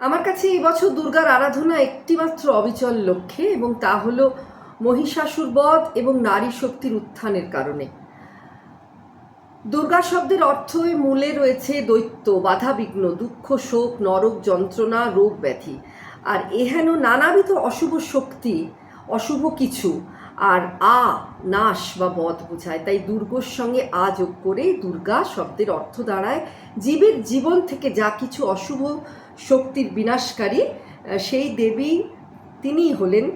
আমার কাছে এই বছর দুর্গার আরাধনা একটিমাত্র অবিচল লক্ষ্যে এবং তা হলো মহিষাসুর বধ এবং নারী শক্তির উত্থানের কারণে। দুর্গা শব্দের অর্থই মূলে রয়েছে দৈত্য বাধাবিঘ্ন দুঃখ, শোক, নরক, যন্ত্রণা, রোগ ব্যাধি। আর এহেন নানাবিধ অশুভ শক্তি, অশুভ কিছু, আর আ, নাশ বা বধ বোঝায়। তাই দুর্গর সঙ্গে আ যোগ করে দুর্গা শব্দের অর্থ দাঁড়ায় জীবের জীবন থেকে যা কিছু অশুভ শক্তির বিনাশকারী সেই দেবী তিনিই হলেন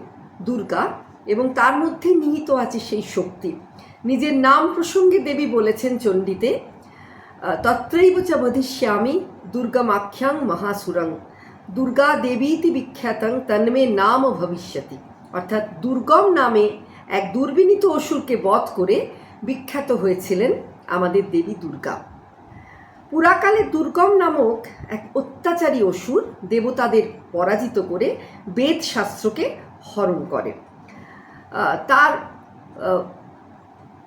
দুর্গা এবং তার মধ্যে নিহিত আছে সেই শক্তি। নিজের নাম প্রসঙ্গে দেবী বলেছেন চণ্ডীতে তত্রৈব চ বধিষ্যামি দুর্গামাখ্যাং মহাসুরং। দুর্গা দেবীতি বিখ্যাতং, তন্মে নাম ভবিষ্যতি। অর্থাৎ দুর্গম নামে এক দুর্বিনীত অসুরকে বধ করে বিখ্যাত হয়েছিলেন আমাদের দেবী দুর্গা। পুরাকালে দুর্গম নামক এক অত্যাচারী অসুর দেবতাদের পরাজিত করে বেদ শাস্ত্রকে হরণ করে। তার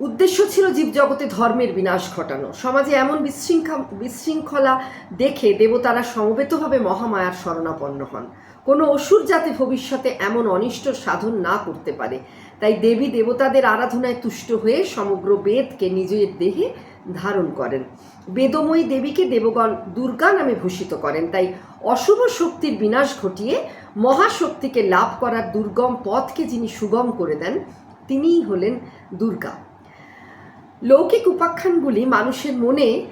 উদ্দেশ্য ছিল জীবজগতে ধর্মের বিনাশ ঘটানো। সমাজে এমন বিশৃঙ্খা, বিশৃঙ্খলা দেখে দেবতারা সমবেতভাবে মহামায়ার শরণাপন্ন হন। কোনো অসুর যাতে ভবিষ্যতে এমন অনিষ্ট সাধন না করতে পারে, তাই দেবী দেবতাদের আরাধনায় তুষ্ট হয়ে সমগ্র বেদকে নিজের দেহে ধারণ করেন। বেদময়ী দেবীকে দেবগণ দুর্গা নামে ভূষিত করেন। তাই অশুভ শক্তির বিনাশ ঘটিয়ে মহাশক্তিকে লাভ করার দুর্গম পথকে যিনি সুগম করে দেন, তিনিই হলেন দুর্গা। লৌকিক উপাখ্যানগুলি মানুষের মনে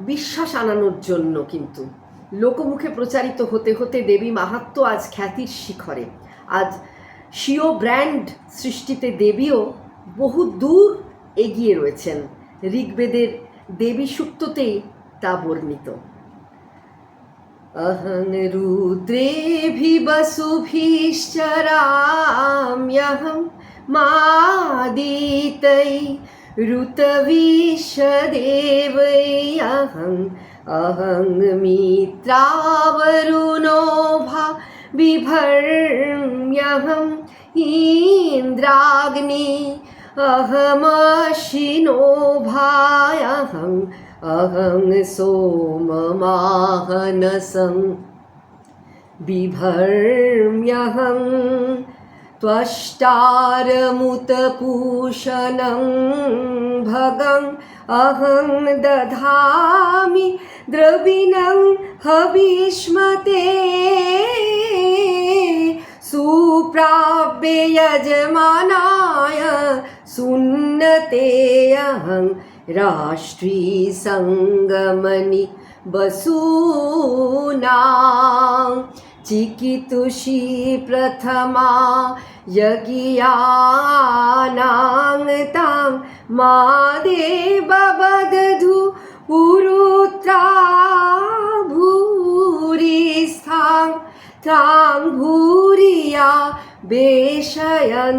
বিশ্বাস আনানোর জন্য কিন্তু। লোকমুখে প্রচারিত হতে হতে দেবী মাহাত্ম আজ খ্যাতির শিখরে। আজ স্বীয় ব্র্যান্ড সৃষ্টিতে দেবীও বহু দূর এগিয়ে রয়েছেন। ঋগ্বেদের দেবী সুক্ততেই তা বর্ণিত अहं रुद्रेभिवसुभिश्चराम्यहं मादितै ऋतविशदेवै अहम् अहं मित्रावरुणो भा बिभर्म्यहम् इन्द्राग्नि अहमशिनो भायहम् अहं सोममाहनसं। बिभर्म्यहं त्वष्टारमुतपूषणं भगम् अहं दधामि द्रविणं हविष्मते सुप्राप्य यजमानाय सुन्नते अहं राष्ट्रीसङ्गमनि बसूना चिकितुषी प्रथमा यज्ञानां तां मादे बबधु पुरुत्रा भूरिस्थां तां भूरिया वेशयन्तीम्।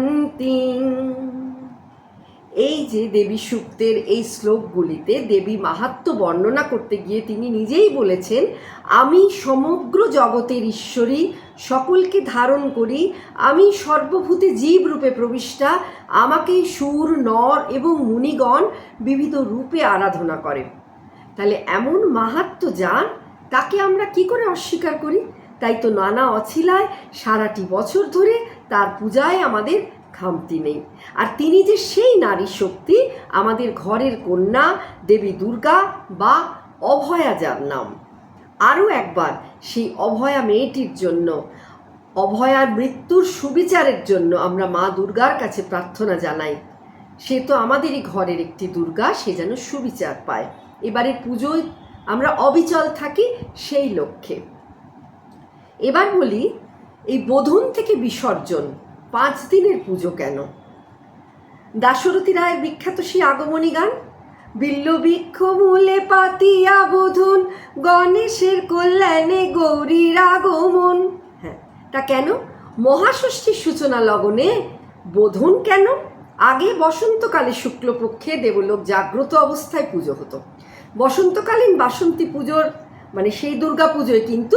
এই যে দেবী সূক্তের এই শ্লোকগুলিতে দেবী মাহাত্ম বর্ণনা করতে গিয়ে তিনি নিজেই বলেছেন, আমি সমগ্র জগতের ঈশ্বরী সকলকে ধারণ করি, আমি সর্বভূতে জীব রূপে প্রবিষ্টা আমাকেই সুর, নর এবং মুনিগণ বিবিধ রূপে আরাধনা করে। তাহলে এমন মাহাত্ম যান তাকে আমরা কি করে অস্বীকার করি? তাই তো নানা অছিলায় সারাটি বছর ধরে তার পূজায় আমাদের খামতি নেই। আর তিনি যে সেই নারী শক্তি, আমাদের ঘরের কন্যা, দেবী দুর্গা বা অভয়া যার নাম। আরও একবার, সেই অভয়া মেয়েটির জন্য, অভয়ার মৃত্যুর সুবিচারের জন্য আমরা মা দুর্গার কাছে প্রার্থনা জানাই। সে তো আমাদেরই ঘরের একটি দুর্গা, সে যেন সুবিচার পায়। এবারে পুজোয় আমরা অবিচল থাকি সেই লক্ষ্যে। এবার বলি, এই বোধন থেকে বিসর্জন। পাঁচ দিনের পুজো কেন? দাশরথী রায়ের বিখ্যাত সেই আগমনী গান? বিল্লবৃক্ষ মূলে পাতিয়া বোধন, গণেশের কল্যাণে গৌরীর আগমন। হ্যাঁ তা কেন? মহাষষ্ঠীর সূচনা লগনে বোধন কেন? আগে বসন্তকালে শুক্লপক্ষে দেবলোক জাগ্রত অবস্থায় পুজো হতো। বসন্তকালীন বাসন্তী পুজোর মানে সেই দুর্গা পুজোয় কিন্তু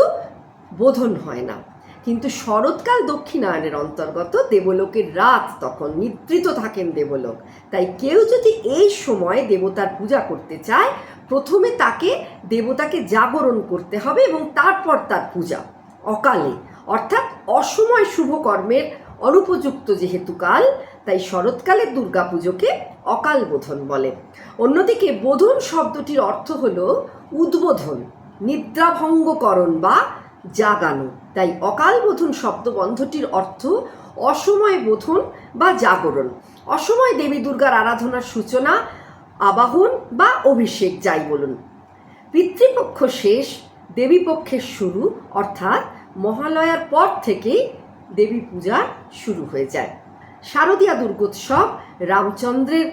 বোধন হয় না। কিন্তু শরৎকাল দক্ষিণায়নের অন্তর্গত দেবলোকের রাত তখন নিদ্রিত থাকেন দেবলোক। তাই কেউ যদি এই সময় দেবতার পূজা করতে চায়, প্রথমে তাকে, দেবতাকে জাগরণ করতে হবে এবং তারপর তার পূজা, অকালে। অর্থাৎ অসময় শুভ কর্মের অনুপযুক্ত যেহেতু কাল, তাই শরৎকালের দুর্গাপুজোকে অকাল বোধন বলে। অন্যদিকে বোধন শব্দটির অর্থ হল উদ্বোধন, নিদ্রাভঙ্গকরণ বা জাগানো। তাই অকাল বোধন শব্দবন্ধটির অর্থ অসময় বোধন বা জাগরণ। অসময় দেবী দুর্গার আরাধনার সূচনা, আবাহন বা অভিষেক যাই বলুন। পিতৃপক্ষ শেষ দেবীপক্ষের শুরু, অর্থাৎ মহালয়ার পর থেকেই দেবী পূজা শুরু হয়ে যায়। শারদীয়া দুর্গোৎসব রামচন্দ্রের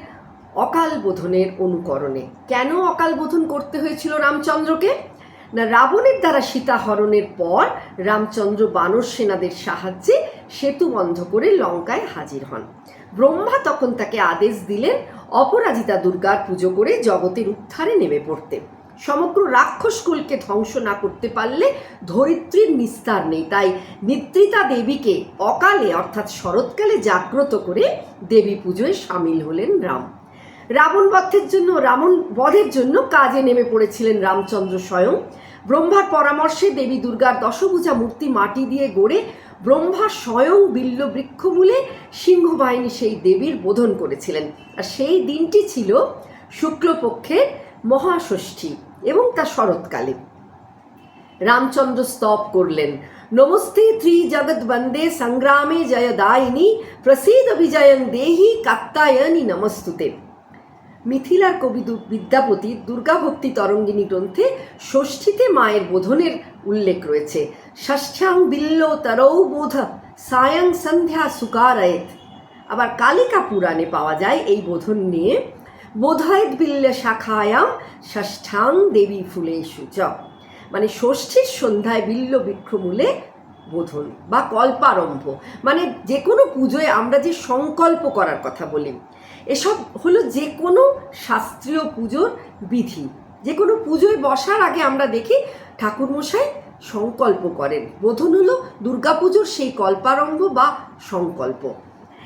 অকাল বোধনের অনুকরণে। কেন অকাল বোধন করতে হয়েছিল রামচন্দ্রকে? রাবণের দ্বারা সীতাহরণের পর রামচন্দ্র বানর সেনাদের সাহায্যে সেতু বন্ধ করে লঙ্কায় হাজির হন। ব্রহ্মা তখন তাকে আদেশ দিলেন, অপরাজিতা দুর্গার পুজো করে জগতের উদ্ধারে নেমে পড়তে। সমগ্র রাক্ষসকুলকে ধ্বংস না করতে পারলে ধরিত্রীর নিস্তার নেই। তাই নিদ্রিতা দেবীকে অকালে অর্থাৎ শরৎকালে জাগ্রত করে দেবী পুজোয় সামিল হলেন রাম। রাবণ বধের জন্য, রাবণ বধের জন্য কাজে নেমে পড়েছিলেন রামচন্দ্র স্বয়ং। ব্রহ্মার পরামর্শে দেবী দুর্গার দশভুজা মূর্তি মাটি দিয়ে গড়ে ব্রহ্মা স্বয়ং বিল্ল বৃক্ষমূলে সিংহবাহিনী সেই দেবীর বোধন করেছিলেন। আর সেই দিনটি ছিল শুক্লপক্ষের মহাষষ্ঠী এবং তা শরৎকালে। রামচন্দ্র স্তব করলেন। নমস্তে ত্রি জগৎ বন্দে সংগ্রামে জয়দায়িনী, প্রসিদ বিজয়ং দেহি কাত্তায়নী নমস্তুতে। মিথিলার কবি বিদ্যাপতি দুর্গাভক্তি তরঙ্গিনী গ্রন্থে ষষ্ঠীতে মায়ের বোধনের উল্লেখ রয়েছে। ষষ্ঠাং বিল্ল তরৌ বোধ, সায়ং সন্ধ্যা সুকারয়েত। আবার কালিকা পুরাণে পাওয়া যায় এই বোধন নিয়ে। বোধয়েদ বিল্ল শাখায়াম ষষ্ঠাং দেবী ফুলে চ। মানে ষষ্ঠীর সন্ধ্যায় বিল্ল বৃক্ষমূলে বোধন বা কল্পারম্ভ। মানে যে কোনো পুজোয় আমরা যে সংকল্প করার কথা বলি এসব হলো যে কোনো শাস্ত্রীয় পুজোর বিধি। যে কোনো পুজোয় বসার আগে আমরা দেখি ঠাকুরমশাই সংকল্প করেন। বোধন হলো দুর্গাপুজোর সেই কল্পারম্ভ বা সংকল্প।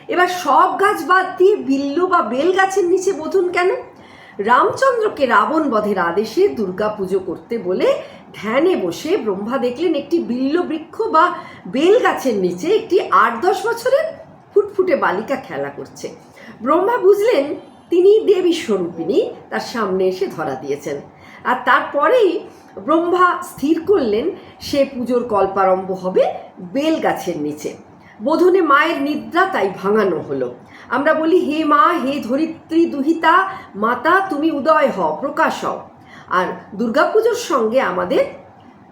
এবার সব গাছ বাদ দিয়ে বিল্ল বা বেল গাছের নিচে বোধন কেন? রামচন্দ্রকে রাবণ বধের আদেশে দুর্গা পুজো করতে বলে ধ্যানে বসে ব্রহ্মা দেখলেন একটি বিল্ল বৃক্ষ বা বেল গাছের নিচে একটি আট দশ বছরের ফুটফুটে বালিকা খেলা করছে। ব্রহ্মা বুঝলেন তিনি দেবী স্বরূপিণী, তার সামনে এসে ধরা দিয়েছেন। আর তারপরেই ব্রহ্মা স্থির করলেন, সে পুজোর কল্পারম্ভ হবে বেল গাছের নিচে। বোধনে মায়ের নিদ্রা তাই ভাঙানো হলো। আমরা বলি, হে মা, হে ধরিত্রী দুহিতা, মাতা, তুমি উদয় হও, প্রকাশ হও। আর দুর্গাপুজোর সঙ্গে আমাদের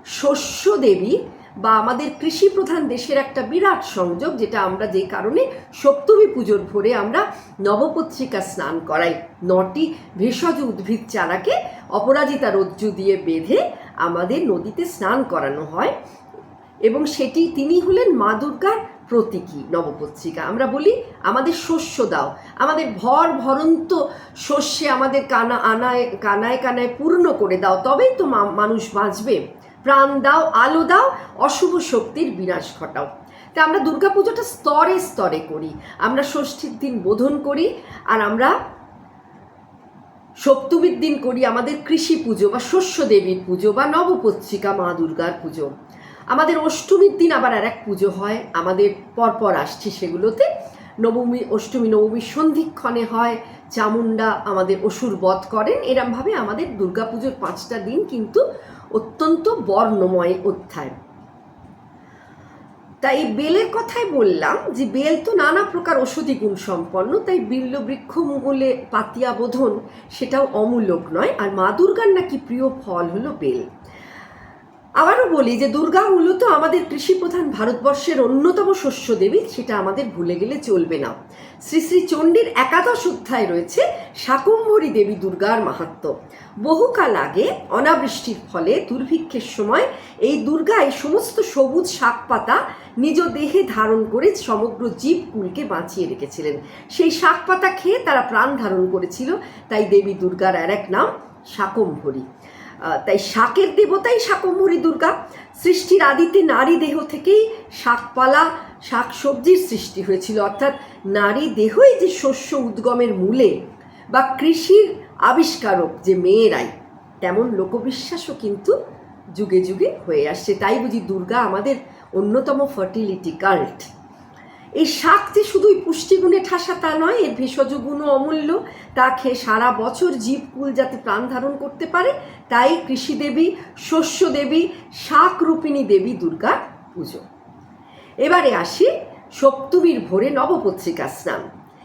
শস্য দেবী বা আমাদের কৃষি প্রধান দেশের একটা বিরাট সংযোগ, যেটা আমরা যে কারণে সপ্তমী পুজোর ভোরে আমরা নবপত্রিকা স্নান করাই। নটি ভেষজ উদ্ভিদ চারাকে অপরাজিতা রজ্জু দিয়ে বেঁধে আমাদের নদীতে স্নান করানো হয় এবং সেটি তিনি হলেন মা দুর্গার প্রতীকী নবপত্রিকা। আমরা বলি, আমাদের শস্য দাও। আমাদের ভর ভরন্ত শস্যে আমাদের কানা, আনায়, কানায় কানায় পূর্ণ করে দাও, তবেই তো মানুষ বাঁচবে। প্রাণ দাও, আলো দাও, অশুভ শক্তির বিনাশ ঘটাও। তা আমরা দুর্গাপুজোটা স্তরে স্তরে করি। আমরা ষষ্ঠীর দিন বোধন করি আর আমরা সপ্তমীর দিন করি আমাদের কৃষি পুজো বা শস্য দেবীর পুজো বা নবপত্রিকা মা দুর্গার পুজো। আমাদের অষ্টমীর দিন আবার আর এক পুজো হয়। আমাদের পরপর আসছে সেগুলোতে। নবমী, অষ্টমী নবমী সন্ধিক্ষণে হয়। চামুন্ডা আমাদের অসুর বধ করেন। এরমভাবে আমাদের দুর্গাপুজোর পাঁচটা দিন কিন্তু অত্যন্ত বর্ণময় অধ্যায়। তাই বেলের কথাই বললাম যে বেল তো নানা প্রকার ঔষধি গুণ সম্পন্ন, তাই বিল্ল বৃক্ষ মুগলে পাতিয়া বোধন সেটাও অমূলক নয়, আর মা দুর্গার নাকি প্রিয় ফল হলো বেল। আবারও বলি যে দুর্গা মূলত আমাদের কৃষি প্রধান ভারতবর্ষের অন্যতম শস্য দেবী, সেটা আমাদের ভুলে গেলে চলবে না। শ্রী শ্রী চণ্ডীর একাদশ অধ্যায় রয়েছে, শাকুম্ভরী দেবী দুর্গার মাহাত্ম। বহুকাল আগে, অনাবৃষ্টির ফলে দুর্ভিক্ষের সময় এই দুর্গা এই সমস্ত সবুজ শাক পাতা নিজ দেহে ধারণ করে সমগ্র জীবকুলকে বাঁচিয়ে রেখেছিলেন। সেই শাক পাতা খেয়ে তারা প্রাণ ধারণ করেছিল, তাই দেবী দুর্গার আর এক নাম, শাকম্ভরী। তাই শাকের দেবতাই শাকম্ভরী দুর্গা। সৃষ্টির আদিতে নারী দেহ থেকেই শাকপালা শাক সবজির সৃষ্টি হয়েছিল। অর্থাৎ নারী দেহই যে শস্য উদ্গমের মূলে বা কৃষির আবিষ্কারক যে মেয়েরাই, তেমন লোকবিশ্বাসও কিন্তু যুগে যুগে হয়ে আসছে। তাই বুঝি দুর্গা আমাদের অন্যতম ফার্টিলিটি কাল্ট এই শাক যে শুধুই পুষ্টিগুণে ঠাসা তা নয়, এর ভেষজ গুণও অমূল্য। তা খেয়ে সারা বছর জীবকুল যাতে প্রাণ ধারণ করতে পারে, তাই কৃষি দেবী, শস্য দেবী, শাক রূপিণী দেবী দুর্গার পুজো। এবারে আসি সপ্তমীর ভোরে নবপত্রিকা স্নান।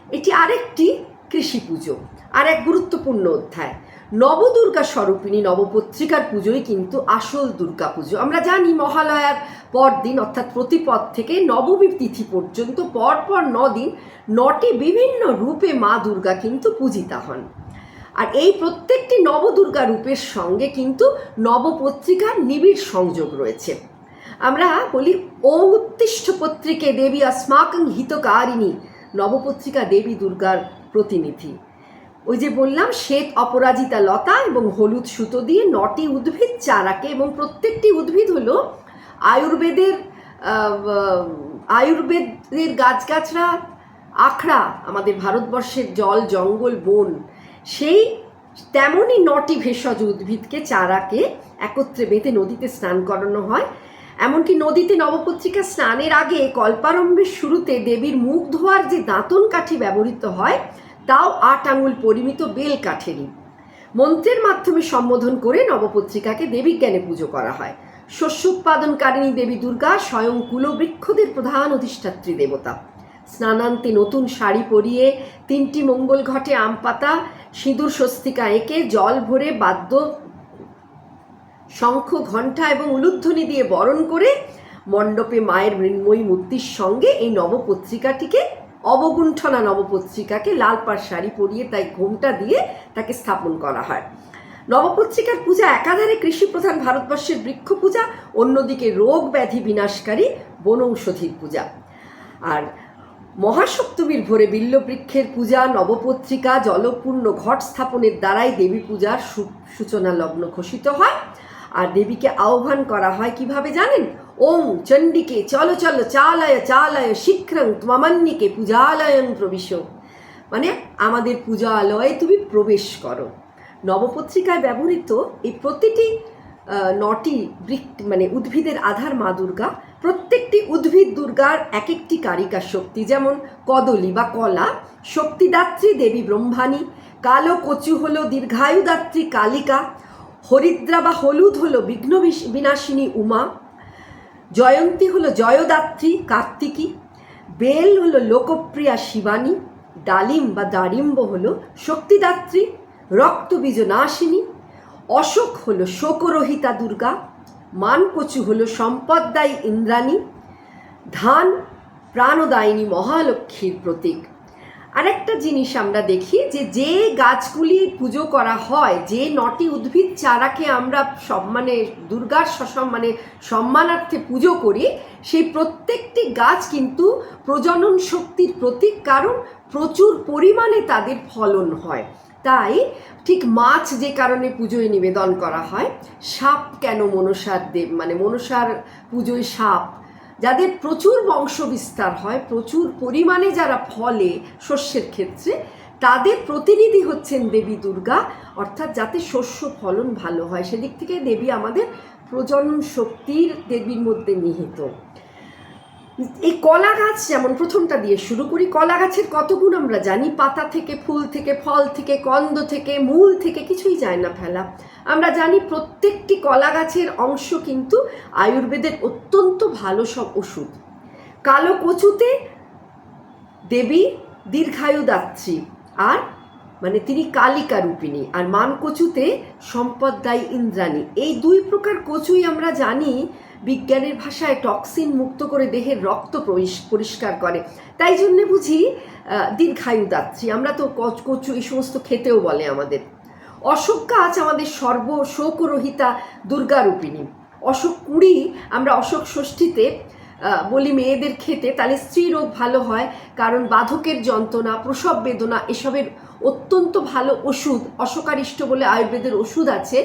এটি আরেকটি কৃষি পুজো, আর এক গুরুত্বপূর্ণ অধ্যায়। নবদুর্গা স্বরূপিণী নবপত্রিকার পুজোই কিন্তু আসল দুর্গা পুজো। আমরা জানি মহালয়ার পরদিন, অর্থাৎ প্রতিপদ থেকে নবমী তিথি পর্যন্ত, পরপর নদিন নটি বিভিন্ন রূপে মা দুর্গা কিন্তু পূজিতা হন। আর এই প্রত্যেকটি নবদুর্গা রূপের সঙ্গে কিন্তু নবপত্রিকার নিবিড় সংযোগ রয়েছে। আমরা বলি ও উত্তিষ্ঠ পত্রিকে দেবী আসমাকং হিতকারিণী নবপত্রিকা দেবী দুর্গার প্রতিনিধি। ওই যে বললাম, শ্বেত অপরাজিতা লতা এবং হলুদ সুতো দিয়ে নটি উদ্ভিদ চারাকে এবং প্রত্যেকটি উদ্ভিদ হলো আয়ুর্বেদের আয়ুর্বেদের গাছগাছরা আখড়া, আমাদের ভারতবর্ষের জল, জঙ্গল, বন, সেই তেমনই নটি ভেষজ উদ্ভিদকে চারাকে একত্রে বেঁধে নদীতে স্নান করানো হয়। এমনকি নদীতে নবপত্রিকা স্নানের আগে কল্পারম্ভের শুরুতে দেবীর মুখ ধোয়ার যে দাঁতন কাঠি ব্যবহৃত হয় তাও আট আঙুল পরিমিত বেল কাঠেরই মন্ত্রের মাধ্যমে সম্বোধন করে নবপত্রিকাকে দেবীজ্ঞানে পুজো করা হয়। শস্য উৎপাদনকারিণী দেবী দুর্গা স্বয়ং কুলবৃক্ষদের প্রধান অধিষ্ঠাত্রী দেবতা। স্নানান্তে নতুন শাড়ি পরিয়ে তিনটি মঙ্গল ঘটে আম পাতা, সিঁদুর স্বস্তিকা এঁকে জল ভরে বাদ্য শঙ্খ, ঘণ্টা এবং উলুধ্বনি দিয়ে বরণ করে মণ্ডপে মায়ের মৃন্ময়ী মূর্তির সঙ্গে এই নবপত্রিকাটিকে অবগুণ্ঠনা নবপত্রিকাকে লাল পাড় শাড়ি পরিয়ে তাই ঘোমটা দিয়ে তাকে স্থাপন করা হয়। নবপত্রিকার পূজা একাধারে কৃষি প্রধান ভারতবর্ষের বৃক্ষ পূজা, অন্যদিকে রোগ ব্যাধি বিনাশকারী বনৌষধির পূজা। আর মহাসপ্তমীর ভোরে বিল্লবৃক্ষের পূজা, নবপত্রিকা, জলপূর্ণ ঘট স্থাপনের দ্বারাই দেবী পূজার সূচনা লগ্ন ঘোষিত হয়। আর দেবীকে আহ্বান করা হয় কীভাবে জানেন? ওম চণ্ডীকে চলো চলো চালয় চালয় শীঘ্রং ত্বমান্নিকে পূজালয়ং প্রবেশ মানে আমাদের পূজালয়ে তুমি প্রবেশ করো। নবপত্রিকায় ব্যবহৃত এই প্রতিটি নটি বৃক্ষ মানে উদ্ভিদের আধার মা দুর্গা। প্রত্যেকটি উদ্ভিদ দুর্গার এক একটি কারিকা শক্তি যেমন কদলী বা কলা, শক্তিদাত্রী দেবী ব্রহ্মাণী, কালো কচু হলো দীর্ঘায়ুদাত্রী কালিকা, হরিদ্রা বা হলুদ হলো বিঘ্ন বিনাশিনী উমা জয়ন্তী হলো জয়দাত্রী, কার্তিকী, বেল হলো লোকপ্রিয়া শিবানী, ডালিম বা দারিম্ব হলো শক্তিদাত্রী, রক্তবীজ নাশিনী, অশোক হলো শোকরহিতা দুর্গা, মানকচু হলো সম্পদদায়ী ইন্দ্রাণী, ধান প্রাণদায়িনী মহালক্ষ্মীর প্রতীক। আরেকটা জিনিস আমরা দেখি যে যে গাছগুলি পুজো করা হয়, যে নটি উদ্ভিদ চারাকে আমরা সম্মানে, দুর্গার সসম্মানে সম্মানার্থে পুজো করি, সেই প্রত্যেকটি গাছ কিন্তু প্রজনন শক্তির প্রতীক, কারণ প্রচুর পরিমাণে তাদের ফলন হয়। তাই ঠিক মাছ যে কারণে পুজোয় নিবেদন করা হয়, সাপ কেন মনসার দেব মানে মনসার পুজোয় সাপ যাদের প্রচুর বংশ বিস্তার হয়, প্রচুর পরিমাণে যারা ফলে শস্যের ক্ষেত্রে, তাদের প্রতিনিধি হচ্ছেন দেবী দুর্গা। অর্থাৎ যাতে শস্য ফলন ভালো হয়, সেদিক থেকে দেবী আমাদের প্রজনন শক্তির দেবীর মধ্যে নিহিত। এই কলা গাছ যেমন প্রথমটা দিয়ে শুরু করি, কলা গাছের কত গুণ আমরা জানি? পাতা থেকে, ফুল থেকে, ফল থেকে, কন্দ থেকে, মূল থেকে কিছুই যায় না ফেলা। আমরা জানি প্রত্যেকটি কলা গাছের অংশ কিন্তু আয়ুর্বেদের অত্যন্ত ভালো সব ওষুধ। কালো কচুতে দেবী, দীর্ঘায়ু দীর্ঘায়ুদাত্রী আর মানে তিনি কালিকা রূপিণী আর মান মানকচুতে সম্পদদায়ী ইন্দ্রাণী। এই দুই প্রকার কচুই আমরা জানি বিজ্ঞানের ভাষায় টক্সিন মুক্ত করে দেহের রক্ত পরিষ্কার করে। তাই জন্যে বুঝি আহ, দীর্ঘায়ুদাত্রী। আমরা তো কচ এই সমস্ত খেতেও বলে আমাদের। অশোক গাছ আমাদের সর্ব শোকরহিতা দুর্গারূপিণী অশোক কুড়ি আমরা অশোক ষষ্ঠীতে বলি মেয়েদের খেতে। তাহলে স্ত্রী রোগ ভালো হয় কারণ বাধকের যন্ত্রণা প্রসব বেদনা এসবের অত্যন্ত ভালো ওষুধ, অশোকারিষ্ট বলে আয়ুর্বেদের ওষুধ আছে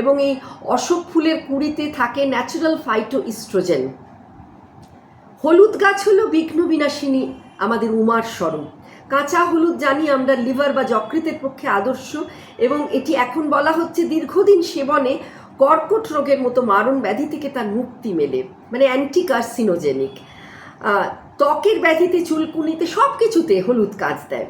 এবং এই অশোক ফুলের কুড়িতে থাকে ন্যাচারাল ফাইটো ইস্ট্রোজেন হলুদ গাছ হলো বিঘ্ন বিনাশিনী, আমাদের উমার স্বরূপ। কাঁচা হলুদ জানি আমরা লিভার বা যকৃতের পক্ষে আদর্শ এবং এটি এখন বলা হচ্ছে দীর্ঘদিন সেবনে কর্কট রোগের মতো মারণ ব্যাধি থেকে তার মুক্তি মেলে মানে অ্যান্টি কার্সিনোজেনিক ত্বকের ব্যাধিতে চুলকুনিতে সব কিছুতে হলুদ কাজ দেয়।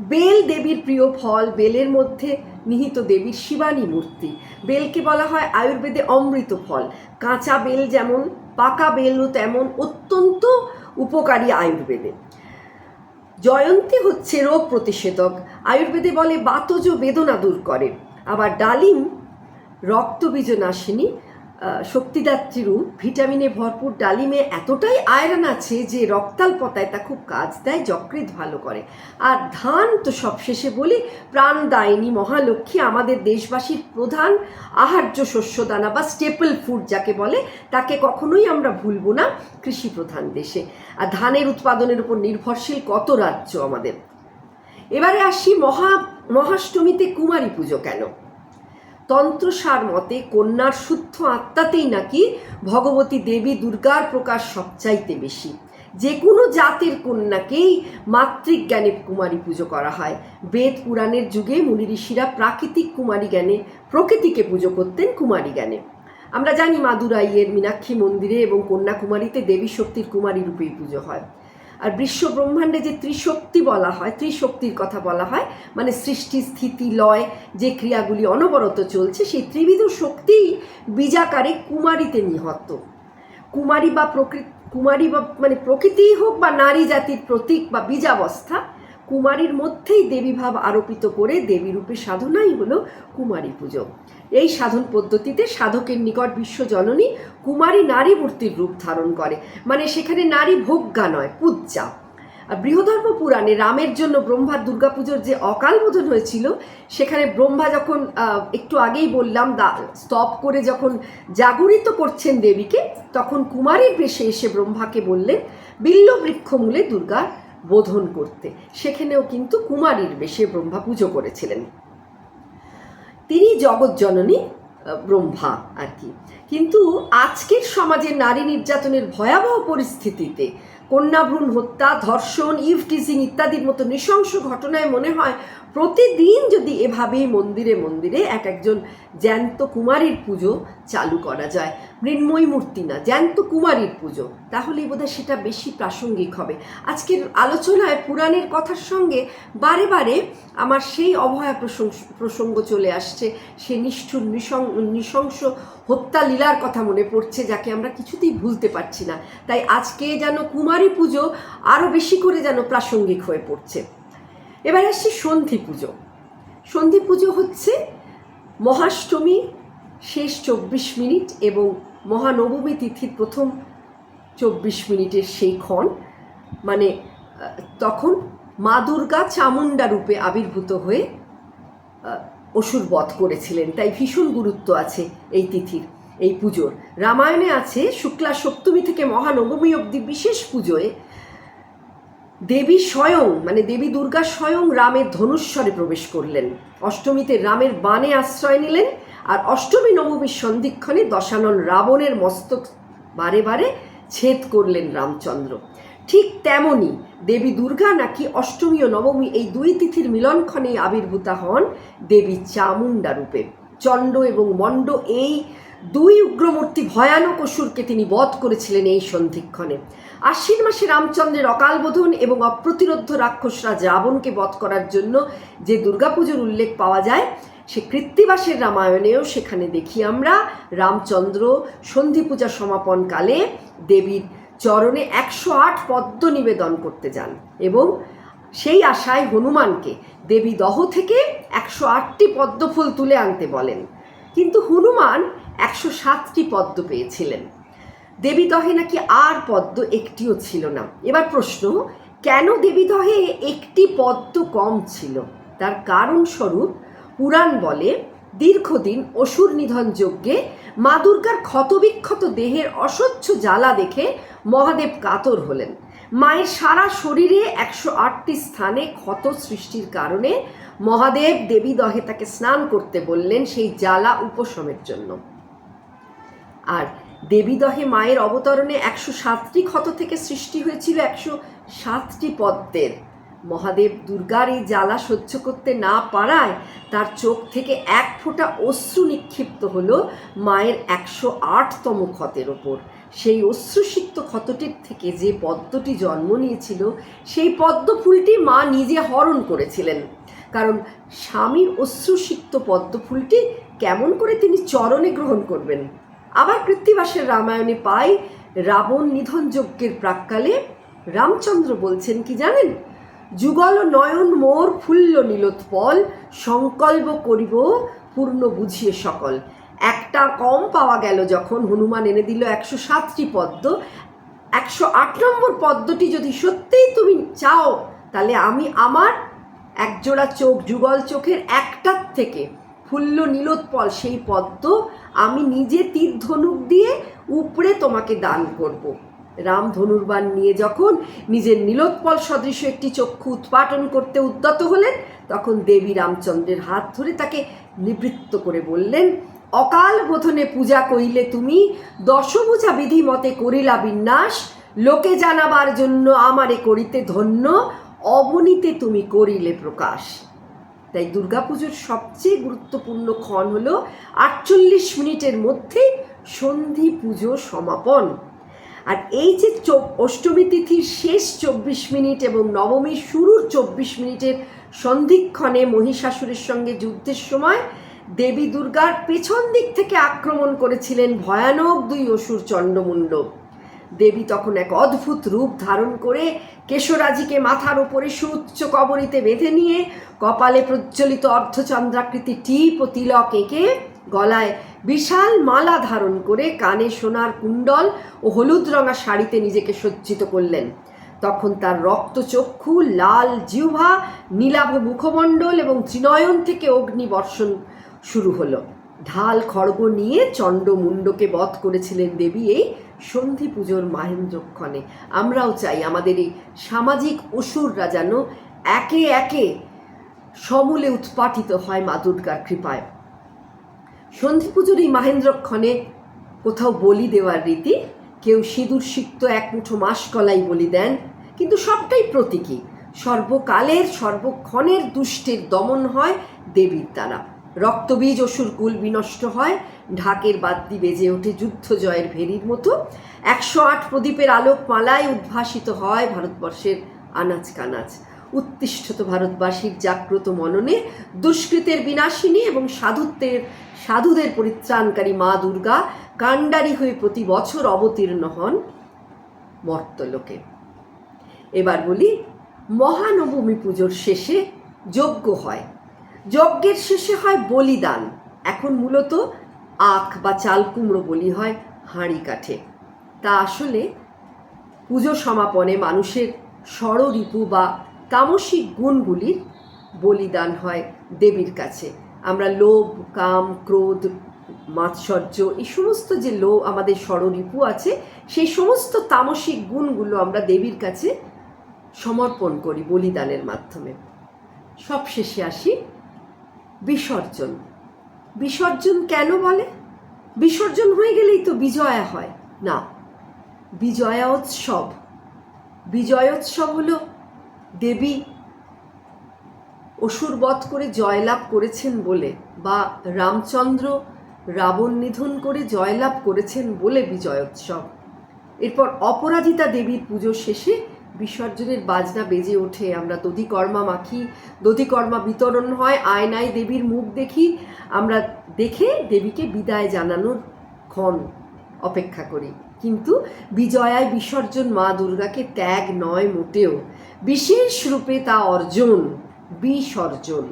বেল দেবীর প্রিয় ফল বেলের মধ্যে নিহিত দেবীর শিবানী মূর্তি। বেলকে বলা হয় আয়ুর্বেদে অমৃত ফল। কাঁচা বেল যেমন পাকা বেলও তেমন অত্যন্ত উপকারী আয়ুর্বেদে। জয়ন্তী হচ্ছে রোগ প্রতিষেধক। আয়ুর্বেদে বলে বাতজ বেদনা দূর করে। আবার ডালিম রক্তবীজনাশিনী আহ, শক্তিদাত্রী রূপ, ভিটামিনে ভরপুর ডালিমে এতটাই আয়রন আছে যে রক্তাল্পতায় তা খুব কাজ দেয়, যকৃৎ ভালো করে। আর ধান তো সবশেষে বলি, প্রাণদায়িনী মহালক্ষ্মী আমাদের দেশবাসীর প্রধান আহার্য শস্যদানা বা স্টেপল ফুড যাকে বলে, তাকে কখনোই আমরা ভুলবো না কৃষি প্রধান দেশে। আর ধানের উৎপাদনের উপর নির্ভরশীল কত রাজ্য আমাদের? এবারে আসি মহা, মহাষ্টমীতে কুমারী পুজো কেন? তন্ত্রসার মতে কন্যার শুদ্ধ আত্মাতেই নাকি ভগবতী দেবী দুর্গার প্রকাশ সবচাইতে বেশি। যে কোনো জাতের কন্যাকেই মাতৃজ্ঞানে কুমারী পুজো করা হয়। বেদ পুরাণের যুগে মুনি ঋষিরা প্রাকৃতিক কুমারী জ্ঞানে, প্রকৃতিকে পুজো করতেন কুমারী জ্ঞানে। আমরা জানি মাদুরাইয়ের মীনাক্ষী মন্দিরে এবং কন্যাকুমারীতে দেবী শক্তির কুমারী রূপেই পুজো হয়। আর বিশ্ব ব্রহ্মাণ্ডে যে ত্রিশক্তি বলা হয়, ত্রিশক্তির কথা বলা হয় মানে সৃষ্টি, স্থিতি, লয়, যে ক্রিয়াগুলি অনবরত চলছে, সেই ত্রিবিধ শক্তি বীজাকারে কুমারীতে নিহত। কুমারী বা প্রকৃতি কুমারী বা মানে প্রকৃতিই হোক বা নারী জাতির প্রতীক বা বীজাবস্থা কুমারীর মধ্যেই দেবীভাব আরোপিত করে দেবী রূপে সাধনাই হলো কুমারী পুজো। এই সাধন পদ্ধতিতে সাধকের নিকট বিশ্বজননী কুমারী নারী মূর্তির রূপ ধারণ করে। মানে সেখানে নারী ভোগ্যা নয়, পূজ্যা। আর বৃহধর্ম পুরাণে রামের জন্য ব্রহ্মার দুর্গাপুজোর যে অকাল বোধন হয়েছিল, সেখানে ব্রহ্মা যখন একটু আগেই বললাম দা, স্তব করে যখন জাগরিত করছেন দেবীকে, তখন কুমারীর বেশে এসে ব্রহ্মাকে বললেন বিল্ল বৃক্ষমূলে দুর্গার বোধন করতে। সেখানেও কিন্তু কুমারীর বেশে ব্রহ্মা পুজো করেছিলেন। তিনি জগৎজননী আহ, ব্রহ্মা আর কি। কিন্তু আজকের সমাজে নারী নির্যাতনের ভয়াবহ পরিস্থিতিতে কন্যাভ্রূণ হত্যা, ধর্ষণ ইভ টিজিং ইত্যাদির মতো নৃশংস ঘটনায় মনে হয় প্রতিদিন যদি এভাবেই মন্দিরে মন্দিরে এক একজন জ্যান্ত কুমারীর পুজো চালু করা যায়। মৃন্ময়ী মূর্তি না, জ্যান্ত কুমারীর পুজো। তাহলেই বোধহয় সেটা বেশি প্রাসঙ্গিক হবে। আজকের আলোচনায় পুরাণের কথার সঙ্গে বারে বারে আমার সেই অভয়া প্রসঙ্গ চলে আসছে। সে নিষ্ঠুর, নৃশং- নৃশংস হত্যা লীলার কথা মনে পড়ছে, যাকে আমরা কিছুতেই ভুলতে পারছি না। তাই আজকে যেন কুমারী পুজো আরও বেশি করে যেন প্রাসঙ্গিক হয়ে পড়ছে। এবার আসছি সন্ধি পুজো। সন্ধি পুজো হচ্ছে মহাষ্টমী শেষ চব্বিশ মিনিট এবং মহানবমী তিথির প্রথম চব্বিশ মিনিটের সেই ক্ষণ। মানে তখন মা দুর্গা চামুণ্ডা রূপে আবির্ভূত হয়ে অসুর বধ করেছিলেন, তাই ভীষণ গুরুত্ব আছে এই তিথির, এই পুজোর। রামায়ণে আছে, শুক্লা সপ্তমী থেকে মহানবমী অবধি বিশেষ পুজোয় দেবী স্বয়ং মানে দেবী দুর্গা স্বয়ং রামের ধনুস্বরে প্রবেশ করলেন। অষ্টমীতে রামের বাণে আশ্রয় নিলেন আর অষ্টমী, নবমীর সন্ধিক্ষণে দশানন রাবণের মস্তক বারে বারে ছেদ করলেন রামচন্দ্র। ঠিক তেমনি দেবী দুর্গা নাকি অষ্টমী ও নবমী এই দুই তিথির মিলনক্ষণে আবির্ভূতা হন দেবী চামুণ্ডা রূপে। চণ্ড এবং মণ্ড এই দুই উগ্রমূর্তি ভয়ানক অসুরকে তিনি বধ করেছিলেন এই সন্ধিক্ষণে। আশ্বিন মাসে রামচন্দ্রের অকালবোধন এবং অপ্রতিরোধ্য রাক্ষসরাজ রাবণকে বধ করার জন্য যে দুর্গাপুজোর উল্লেখ পাওয়া যায়, সে কৃত্তিবাসের রামায়ণেও সেখানে দেখি আমরা রামচন্দ্র সন্ধি পূজা সমাপনকালে দেবীর চরণে একশো আট পদ্ম নিবেদন করতে যান এবং সেই আশায় হনুমানকে দেবী দহ থেকে একশো আটটি পদ্মফুল তুলে আনতে বলেন। কিন্তু হনুমান একশো সাতটি পদ্ম পেয়েছিলেন। দেবী দহে নাকি আর পদ্ম একটিও ছিল না। এবার প্রশ্ন, কেন দেবী দহে একটি পদ্ম কম ছিল? তার কারণস্বরূপ পুরাণ বলে দীর্ঘদিন অসুর নিধন যজ্ঞে মা দুর্গার ক্ষতবিক্ষত দেহের অসহ্য জ্বালা দেখে মহাদেব কাতর হলেন। মায়ের সারা শরীরে একশো আটটি স্থানে ক্ষত সৃষ্টির কারণে মহাদেব দেবী দহে তাকে স্নান করতে বললেন সেই জ্বালা উপশমের জন্য। আর দেবীদহে মায়ের অবতরণে একশো সাতটি ক্ষত থেকে সৃষ্টি হয়েছিল একশো সাতটি পদ্মের। মহাদেব দুর্গার এই জ্বালা সহ্য করতে না পারায় তার চোখ থেকে এক ফোঁটা অশ্রু নিক্ষিপ্ত হলো মায়ের একশো আটতম ক্ষতের ওপর। সেই অশ্রুসিক্ত ক্ষতটির থেকে যে পদ্মটি জন্ম নিয়েছিল, সেই পদ্ম ফুলটি মা নিজে হরণ করেছিলেন। কারণ স্বামীর অশ্রুসিক্ত পদ্ম ফুলটি কেমন করে তিনি চরণে গ্রহণ করবেন? আবার কৃত্তিবাসের রামায়ণে পাই, রাবণ নিধন যজ্ঞের প্রাককালে রামচন্দ্র বলছেন কি জানেন? যুগল নয়ন মোর ফুল্ল নীলোৎপল সংকল্প করিব পূর্ণ বুঝিয়ে সকল একটা কম পাওয়া গেল যখন হনুমান এনে দিল একশো সাতটি পদ্ম একশো আট নম্বর পদ্মটি যদি সত্যিই তুমি চাও, তাহলে আমি আমার একজোড়া চোখ যুগল চোখের একটার থেকে ফুল্ল নীলোৎপল সেই পদ্ম আমি নিজে তীর ধনুক দিয়ে উপরে তোমাকে দান করব। রাম ধনুর্বাণ নিয়ে যখন নিজের নীলোৎপল সদৃশ একটি চক্ষু উৎপাটন করতে উদ্যত হলেন, তখন দেবী রামচন্দ্রের হাত ধরে তাকে নিবৃত্ত করে বললেন, অকাল বোধনে পূজা করিলে তুমি, দশভূজা বিধি মতে করিলা বিন্যাস, লোকে জানাবার জন্য আমারে করিতে ধন্য, অবনীতে তুমি করিলে প্রকাশ। তাই দুর্গাপুজোর সবচেয়ে গুরুত্বপূর্ণ ক্ষণ হলো আটচল্লিশ মিনিটের মধ্যেই সন্ধি পুজো সমাপন। আর এই যে অষ্টমী তিথির শেষ চব্বিশ মিনিট এবং নবমীর শুরুর চব্বিশ মিনিটের সন্ধিক্ষণে মহিষাসুরের সঙ্গে যুদ্ধের সময় দেবী দুর্গার পেছন দিক থেকে আক্রমণ করেছিলেন ভয়ানক দুই অসুর চণ্ডমুণ্ড। দেবী তখন এক অদ্ভুত রূপ ধারণ করে কেশরাজিকে মাথার ওপরে সুউচ্চ কবরিতে বেঁধে নিয়ে কপালে প্রজ্বলিত অর্ধচন্দ্রাকৃতি টিপ ও তিলক এঁকে গলায় বিশাল মালা ধারণ করে কানে সোনার কুণ্ডল ও হলুদ রঙা শাড়িতে নিজেকে সজ্জিত করলেন। তখন তার রক্তচক্ষু, লাল জিহ্বা, নীলাভ মুখমণ্ডল এবং ত্রিনয়ন থেকে অগ্নি বর্ষণ শুরু হলো। ঢাল খড়গ নিয়ে চণ্ডমুণ্ডকে বধ করেছিলেন দেবী এই সন্ধি পুজোর মাহেন্দ্রক্ষণে। আমরাও চাই আমাদের এই সামাজিক অসুররা যেন একে একে সমূলে উৎপাটিত হয় মা দুর্গার কৃপায়। সন্ধি পুজোর এই মাহেন্দ্রক্ষণে কোথাও বলি দেওয়ার রীতি, কেউ সিঁদুর সিক্ত এক মুঠো মাসকলাই বলি দেন, কিন্তু সবটাই প্রতীকী। সর্বকালের, সর্বক্ষণের দুষ্টের দমন হয় দেবীর দ্বারা। রক্তবীজ অসুর কুল বিনষ্ট হয়, ঢাকের বাদ্যি বেজে ওঠে যুদ্ধ জয়ের ভেরির মতো। একশো আট প্রদীপের আলোক মালায় উদ্ভাসিত হয় ভারতবর্ষের আনাচ কানাচ। উত্তিষ্ঠত ভারতবাসীর জাগ্রত মননে দুষ্কৃতের বিনাশিনী এবং সাধুত্বের, সাধুদের পরিত্রাণকারী মা দুর্গা কাণ্ডারি হয়ে প্রতি বছর অবতীর্ণ হন মর্তলোকে। এবার বলি, মহানবমী পুজোর শেষে যজ্ঞ হয়। যজ্ঞের শেষে হয় বলিদান। এখন মূলত আখ বা চাল কুমড়ো বলি হয় হাঁড়ি কাঠে। তা আসলে পুজো সমাপনে মানুষের ষড়রিপু বা তামসিক গুণগুলির বলিদান হয় দেবীর কাছে। আমরা লোভ, কাম, ক্রোধ, মাৎসর্য এই সমস্ত যে লোভ আমাদের ষড়রিপু আছে, সেই সমস্ত তামসিক গুণগুলো আমরা দেবীর কাছে সমর্পণ করি বলিদানের মাধ্যমে। সবশেষে আসি বিসর্জন। বিসর্জন কেন বলে? বিসর্জন হয়ে গেলেই তো বিজয়া হয়। না, বিজয়া উৎসব। বিজয়োৎসব হলো দেবী অসুর বধ করে জয়লাভ করেছেন বলে বা রামচন্দ্র রাবণ নিধন করে জয়লাভ করেছেন বলে বিজয়োৎসব। এরপর অপরাজিতা দেবীর পুজো শেষে বিসর্জনের বাজনা বেজে ওঠে। আমরা দধিকর্মা মাখি, দধিকর্মা বিতরণ হয়, আয়নায় দেবীর মুখ দেখি। আমরা দেখে দেবীকে বিদায় জানানোর ক্ষণ অপেক্ষা করি। কিন্তু বিজয়ায় বিসর্জন মা দুর্গাকে ত্যাগ নয় মোটেও। বিশেষ রূপে তা অর্জন বিসর্জন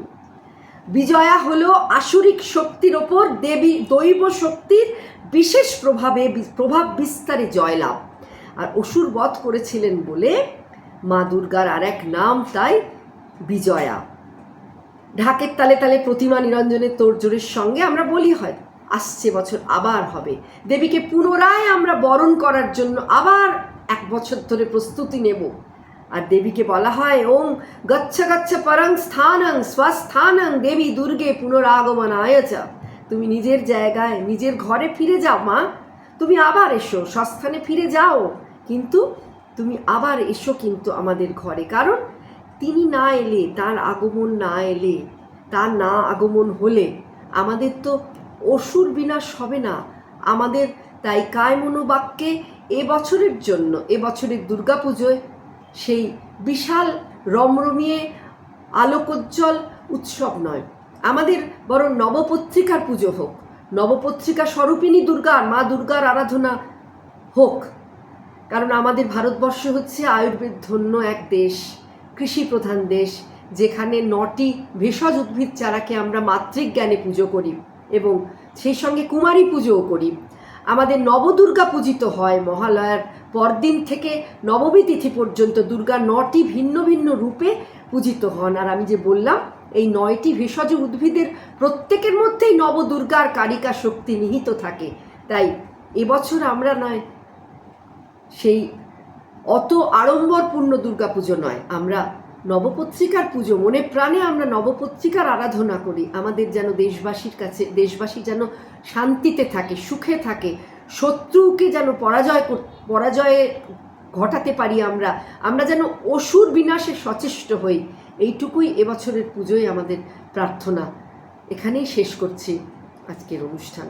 বিজয়া হলো আসরিক শক্তির ওপর দেবী দৈব শক্তির বিশেষ প্রভাবে প্রভাব বিস্তারে জয়লাভ। আর অসুর বধ করেছিলেন বলে মা দুর্গার আর এক নাম তাই বিজয়া। ঢাকের তালে তালে প্রতিমা নিরঞ্জনের তোড়জোড়ের সঙ্গে আমরা বলি হয়, আসছে বছর আবার হবে। দেবীকে পুনরায় আমরা বরণ করার জন্য আবার এক বছর ধরে প্রস্তুতি নেব। আর দেবীকে বলা হয় ওং গচ্ছ গচ্ছ পরং স্থানং স্বস্থানং দেবী দুর্গে পুনরাগমন আয়চ তুমি নিজের জায়গায়, নিজের ঘরে ফিরে যাও, মা। তুমি আবার এসো, স্বস্থানে ফিরে যাও। কিন্তু তুমি আবার এসো কিন্তু আমাদের ঘরে, কারণ তিনি না এলে, তার আগমন না এলে, তার না আগমন হলে আমাদের তো অসুর বিনাশ হবে না। আমাদের তাই কায় মনোবাক্যে এ বছরের জন্য, এ বছরের দুর্গাপুজোয় সেই বিশাল রমরমিয়ে আলোকোজ্জ্বল উৎসব নয়। আমাদের বরং নবপত্রিকার পুজো হোক। নবপত্রিকা স্বরূপিণী দুর্গার মা দুর্গার আরাধনা হোক। কারণ আমাদের ভারতবর্ষ হচ্ছে আয়ুর্বেদ ধন্য এক দেশ, কৃষি প্রধান দেশ, যেখানে নটি ভেষজ উদ্ভিদ চারাকে আমরা মাতৃক জ্ঞানে পুজো করি এবং সেই সঙ্গে কুমারী পুজোও করি। আমাদের নবদুর্গা পূজিত হয় মহালয়ার পরদিন থেকে নবমী তিথি পর্যন্ত দুর্গা নটি ভিন্ন ভিন্ন রূপে পূজিত হন। আর আমি যে বললাম, এই নয়টি ভেষজ উদ্ভিদের প্রত্যেকের মধ্যেই নবদুর্গার কারিকা শক্তি নিহিত থাকে। তাই এবছর আমরা নয়, সেই অত আড়ম্বরপূর্ণ দুর্গাপুজো নয়, আমরা নবপত্রিকার পুজো, মনে প্রাণে আমরা নবপত্রিকার আরাধনা করি। আমাদের যেন দেশবাসীর কাছে, দেশবাসী যেন শান্তিতে থাকে, সুখে থাকে, শত্রুকে যেন পরাজয় কর- পরাজয়ে ঘটাতে পারি আমরা আমরা যেন অসুর বিনাশে সচেষ্ট হই। এইটুকুই এবছরের পুজোয় আমাদের প্রার্থনা। এখানেই শেষ করছি আজকের অনুষ্ঠান।